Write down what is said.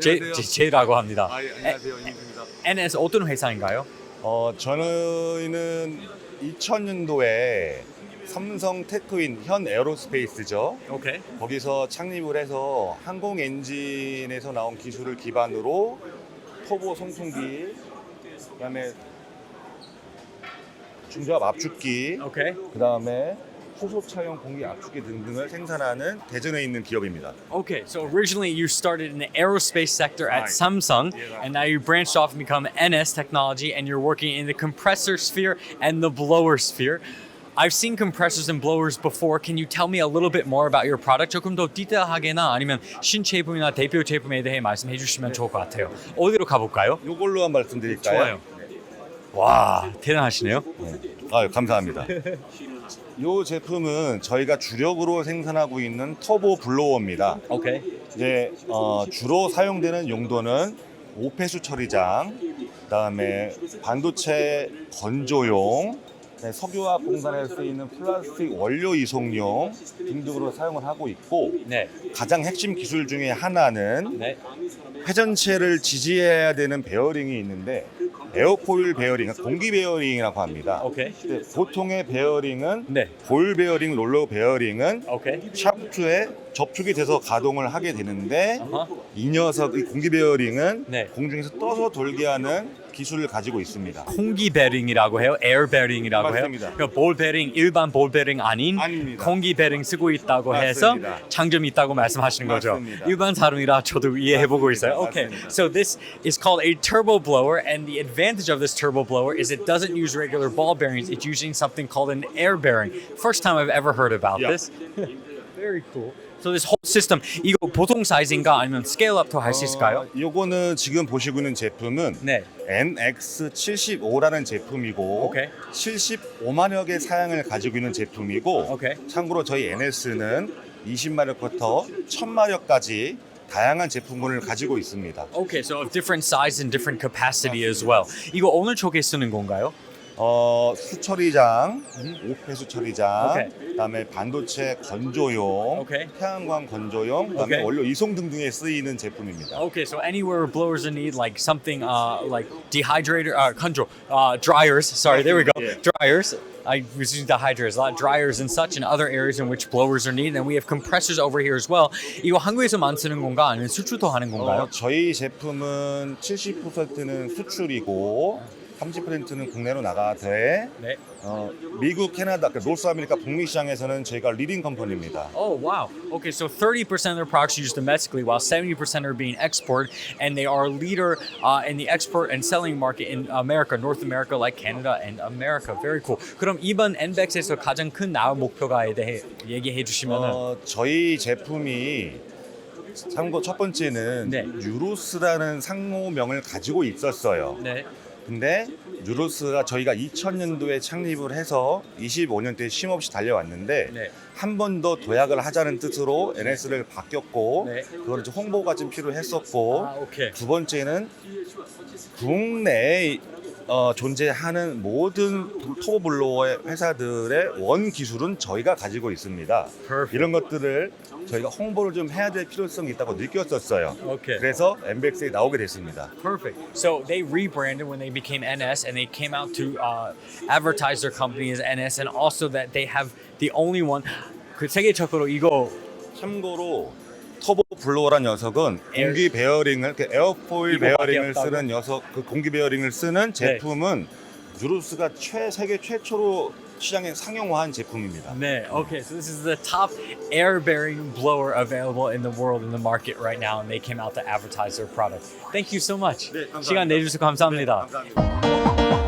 제, 제, 제라고 합니다. 아, 예, 안녕하세요. NS 어떤 회사인가요? 어, 저희는 2000년도에 삼성 테크윈 현 에어로스페이스죠. 오케이. 거기서 창립을 해서 항공 엔진에서 나온 기술을 기반으로 터보 송풍기, 그다음에 중저압 압축기, 오케이. 그다음에 소속차용 공기 압축기 등등을 생산하는 대전에 있는 기업입니다. Okay, so originally you started in the aerospace sector at Right. Samsung, Yeah, and now you branched off and become NS Technology, and you're working in the compressor sphere and the blower sphere. I've seen compressors and blowers before. Can you tell me a little bit more about your product? 조금 더 디테일하게나 아니면 신제품이나 대표 제품에 대해 말씀해 주시면 좋을 것 같아요. 어디로 가볼까요? 이걸로 한 말씀 드릴까요? 와, 대단하시네요. 아유, 감사합니다. 이 제품은 저희가 주력으로 생산하고 있는 터보 블로어입니다. 오케이. 이제 어, 주로 사용되는 용도는 오폐수 처리장, 그다음에 반도체 건조용, 네, 석유화학 공단에 쓰이는 플라스틱 원료 이송용 등등으로 사용을 하고 있고 네. 가장 핵심 기술 중에 하나는 네. 회전체를 지지해야 되는 베어링이 있는데 에어포일 베어링, 공기 베어링이라고 합니다. 오케이. 근데 보통의 베어링은 네. 볼 베어링, 롤러 베어링은 오케이. 샤프트에 접촉이 돼서 가동을 하게 되는데 어허. 이 녀석 이 공기 베어링은 네. 공중에서 떠서 돌게 하는 기술을 가지고 있습니다. 공기 베링이라고 해요. 에어 베링이라고 해요. 맞습니다. 그러니까 볼 베링 일반 볼 베링 아닌 아닙니다. 공기 베링 쓰고 있다고 해서 맞습니다. 장점이 있다고 말씀하시는 거죠. 맞습니다. 일반 사람이라 저도 이해해 보고 있어요. 맞습니다. Okay. 맞습니다. So this is called a turbo blower and the advantage of this turbo blower is it doesn't use regular ball bearings. It's using something called an air bearing. First time I've ever heard about Yeah. this. Very cool. So this whole system 이거 보통 사이즈인가 아니면 스케일 업도 할 수 있을까요? 어, 요거는 지금 보시고 있는 제품은 네. NX75라는 제품이고 오케이. 75마력의 사양을 가지고 있는 제품이고 오케이. 참고로 저희 NS는 20마력부터 1000마력까지 다양한 제품군을 가지고 있습니다. Okay, so of different size and different capacity as well. 이거 오늘 초기에 쓰는 건가요? 어, 수처리장, 오폐수 처리장, 오케이. 그다음에 반도체 건조용, 오케이. 태양광 건조용, 그다음에 오케이. 원료 이송 등등에 쓰이는 제품입니다. Okay, so anywhere blowers in need, like something uh, like dehydrator, uh, control, uh, dryers. Sorry, there we go. Yeah. Dryers. I was using dehydrators, a lot dryers and such, and other areas in which blowers are needed. And we have compressors over here as well. 이거 한국에서만 쓰는 건가 아니면 수출도 하는 건가요? 어, 저희 제품은 70%는 수출이고 30%는 국내로 나가되 네. 어, 미국, 캐나다, 그 노스 아메리카 북미 시장에서는 저희가 리딩 컴퍼니입니다. Oh wow. Okay, so 30% of their products are used domestically, while 70% are being exported, and they are a leader uh, in the export and selling market in America, North America, like Canada and America. Very cool. 그럼 이번 NBEX에서 가장 큰 나올 목표가에 대해 얘기해 주시면은 어, 저희 제품이 참고 첫 번째는 네. 유로스라는 상호명을 가지고 있었어요. 네. 근데 유로스가 저희가 2000년도에 창립을 해서 25년째 쉼없이 달려왔는데 네. 한 번 더 도약을 하자는 뜻으로 NS를 바뀌었고 네. 그거는 좀 홍보가 좀 필요했었고 아, 오케이. 두 번째는 국내에 어, 존재하는 모든 터보 블로어의 회사들의 원 기술은 저희가 가지고 있습니다. Perfect. 이런 것들을 저희가 홍보를 좀 해야 될 필요성이 있다고 느꼈었어요. 오케이. 그래서 MBX에 나오게 됐습니다. Perfect. So they rebranded when they became NS, and they came out to uh, advertise their company as NS, and also that they have the only one. 그 세계 적으로 이거 참고로 터보 블로어란 녀석은 공기 베어링을 그 에어포일 베어링을 바뀌었다고? 쓰는 녀석 그 공기 베어링을 쓰는 제품은 유로스가 최 세계 최초로 시장에 상용화한 제품입니다. 네. Okay, so this is the top air bearing blower available in the world in the market right now, and they came out to advertise their product. Thank you so much. 네, 감사합니다. 시간 내주셔서 감사합니다. 감사합니다.